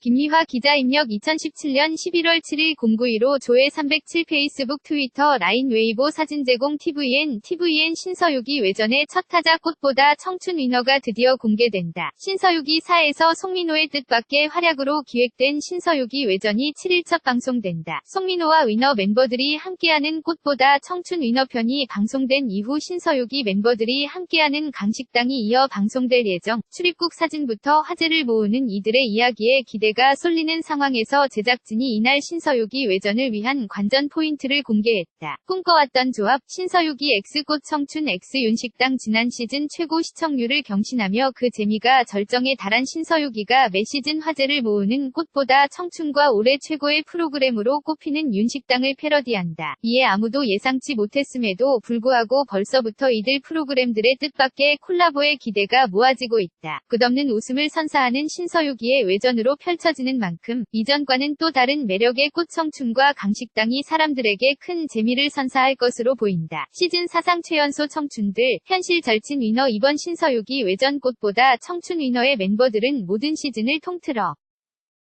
김미화 기자 입력 2017년 11월 7일 0915 조회 307 페이스북 트위터 라인 웨이보 사진 제공 TVN TVN 신서유기 외전의 첫 타자 꽃보다 청춘 위너가 드디어 공개된다. 신서유기 4에서 송민호의 뜻밖의 활약으로 기획된 신서유기 외전이 7일 첫 방송된다. 송민호와 위너 멤버들이 함께하는 꽃보다 청춘 위너 편이 방송된 이후 신서유기 멤버들이 함께하는 강식당이 이어 방송될 예정. 출입국 사진부터 화제를 모으는 이들의 이야기에 기대 기대가 쏠리는 상황에서 제작진이 이날 신서유기 외전을 위한 관전 포인트를 공개했다. 꿈꿔왔던 조합 신서유기 X꽃 청춘 X윤식당 지난 시즌 최고 시청률을 경신하며 그 재미가 절정에 달한 신서유기가 매 시즌 화제를 모으는 꽃보다 청춘과 올해 최고의 프로그램으로 꼽히는 윤식당을 패러디한다. 이에 아무도 예상치 못했음에도 불구하고 벌써부터 이들 프로그램들의 뜻밖의 콜라보의 기대가 모아지고 있다. 끝없는 웃음을 선사하는 신서유기의 외전으로 펼 펼쳐지는 만큼 이전과는 또 다른 매력의 꽃청춘과 강식당이 사람들에게 큰 재미를 선사할 것으로 보인다. 시즌 사상 최연소 청춘들, 현실 절친 위너 이번 신서유기 외전 꽃보다 청춘 위너의 멤버들은 모든 시즌을 통틀어